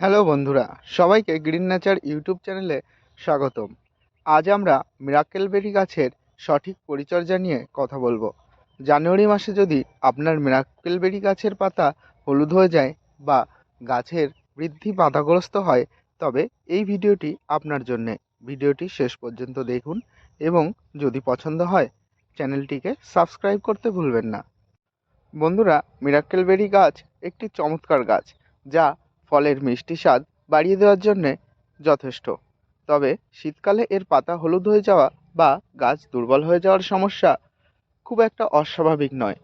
Hello বন্ধুরা, সবাইকে green nature YouTube চ্যানেলে স্বাগতম। আজ আমরা মিরাকেল বেরি গাছের সঠিক পরিচর্যা নিয়ে কথা বলব। জানুয়ারি মাসে যদি আপনার মিরাকেল বেরি গাছের পাতা হলুদ হয়ে যায় বা গাছের বৃদ্ধি বাধাগ্রস্ত হয়, তবে এই ভিডিওটি আপনার জন্যে। ভিডিওটি শেষ পর্যন্ত দেখুন এবং যদি পছন্দ হয়, চ্যানেলটিকে সাবস্ক্রাইব করতে ভুলবেন না। বন্ধুরা মিরাকেল বেরি গাছ একটি চমৎকার গাছ, যা ফলের মিষ্টি স্বাদ বাড়িয়ে দেওয়ার জন্যে যথেষ্ট। তবে শীতকালে এর পাতা হলুদ হয়ে যাওয়া বা গাছ দুর্বল হয়ে যাওয়ার সমস্যা খুব একটা অস্বাভাবিক নয়।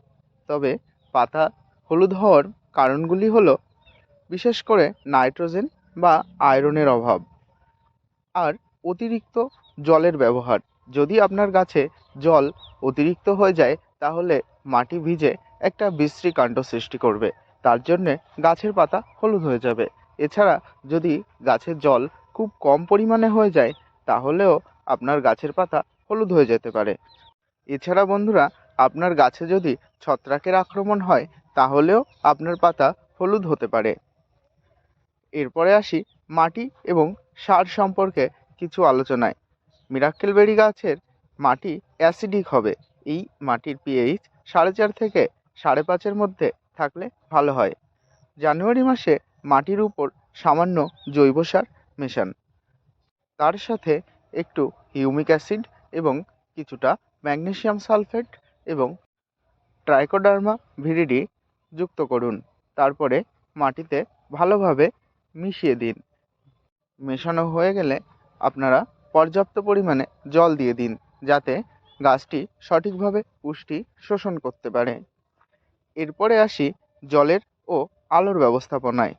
তবে পাতা হলুদ হওয়ার কারণগুলি হলো বিশেষ করে নাইট্রোজেন বা আয়রনের অভাব আর অতিরিক্ত জলের ব্যবহার। যদি আপনার গাছে জল অতিরিক্ত হয়ে যায়, তাহলে মাটি ভিজে একটা বিশ্রী কাণ্ড সৃষ্টি করবে। তার জন্যে গাছের পাতা হলুদ হয়ে যাবে। এছাড়া যদি গাছের জল খুব কম পরিমাণে হয়ে যায়, তাহলেও আপনার গাছের পাতা হলুদ হয়ে যেতে পারে। এছাড়া বন্ধুরা, আপনার গাছে যদি ছত্রাকের আক্রমণ হয়, তাহলেও আপনার পাতা হলুদ হতে পারে। এরপরে আসি মাটি এবং সার সম্পর্কে কিছু আলোচনায়। মিরাক্কেল বেরি গাছের মাটি অ্যাসিডিক হবে। এই মাটির পিএইচ সাড়ে চার থেকে সাড়ে পাঁচের মধ্যে থাকলে ভালো হয়। জানুয়ারি মাসে মাটির উপর সামান্য জৈব সার মেশান। তার সাথে একটু হিউমিক অ্যাসিড এবং কিছুটা ম্যাগনেসিয়াম সালফেট এবং ট্রাইকোডার্মা ভিরিডি যুক্ত করুন। তারপরে মাটিতে ভালোভাবে মিশিয়ে দিন। মেশানো হয়ে গেলে আপনারা পর্যাপ্ত পরিমাণে জল দিয়ে দিন, যাতে গাছটি সঠিকভাবে পুষ্টি শোষণ করতে পারে। এরপরে আসি জলের ও আলোর ব্যবস্থাপনায়।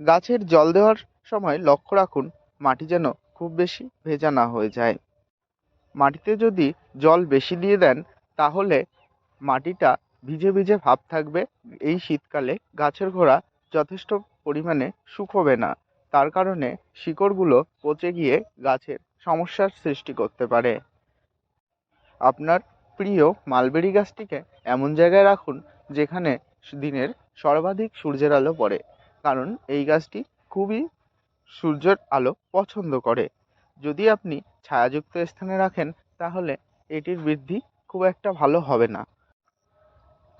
গাছের জল দেওয়ার সময় লক্ষ্য রাখুন, মাটি যেন খুব বেশি ভেজা না হয়ে যায়। মাটিতে যদি জল বেশি দিয়ে দেন, তাহলে মাটিটা ভিজে ভিজে ভাব থাকবে। এই শীতকালে গাছের গোড়া যথেষ্ট পরিমাণে শুকোবে না। তার কারণে শিকড়গুলো পচে গিয়ে গাছের সমস্যার সৃষ্টি করতে পারে। আপনার প্রিয় মালবেরি গাছটিকে এমন জায়গায় রাখুন যেখানে দিনের সর্বাধিক সূর্যের আলো পড়ে, কারণ এই গাছটি খুবই সূর্যের আলো পছন্দ করে। যদি আপনি ছায়াযুক্ত স্থানে রাখেন, তাহলে এটির বৃদ্ধি খুব একটা ভালো হবে না।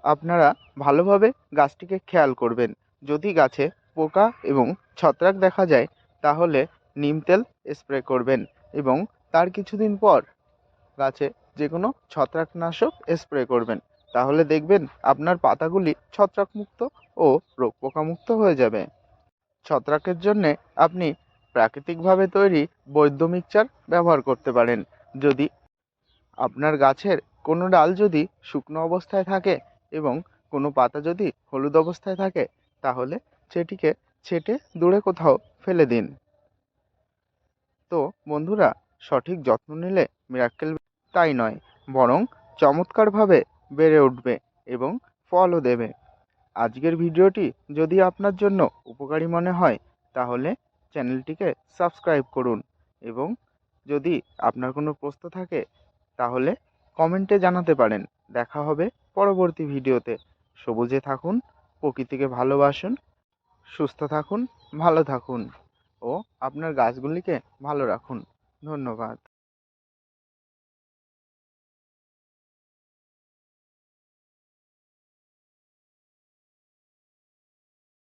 আপনারা ভালোভাবে গাছটিকে খেয়াল করবেন। যদি গাছে পোকা এবং ছত্রাক দেখা যায়, তাহলে নিম তেল স্প্রে করবেন এবং তার কিছুদিন পর গাছে যে কোনো ছত্রাকনাশক স্প্রে করবেন। তাহলে দেখবেন আপনার পাতাগুলি ছত্রাকমুক্ত ও রোগ পোকামুক্ত হয়ে যাবে। ছত্রাকের জন্যে আপনি প্রাকৃতিকভাবে তৈরি বৈদ্য মিক্সচার ব্যবহার করতে পারেন। যদি আপনার গাছের কোনো ডাল যদি শুকনো অবস্থায় থাকে এবং কোনো পাতা যদি হলুদ অবস্থায় থাকে, তাহলে সেটিকে ছেটে দূরে কোথাও ফেলে দিন। তো বন্ধুরা, সঠিক যত্ন নিলে মিরাক্কেল তাই নয়, বরং চমৎকারভাবে বেড়ে উঠবে এবং ফলও দেবে। আজকের ভিডিওটি যদি আপনার জন্য উপকারী মনে হয়, তাহলে চ্যানেলটিকে সাবস্ক্রাইব করুন এবং যদি আপনার কোনো প্রশ্ন থাকে, তাহলে কমেন্টে জানাতে পারেন। দেখা হবে পরবর্তী ভিডিওতে। সবুজে থাকুন, প্রকৃতিকে ভালোবাসুন, সুস্থ থাকুন, ভালো থাকুন ও আপনার গাছগুলিকে ভালো রাখুন। ধন্যবাদ।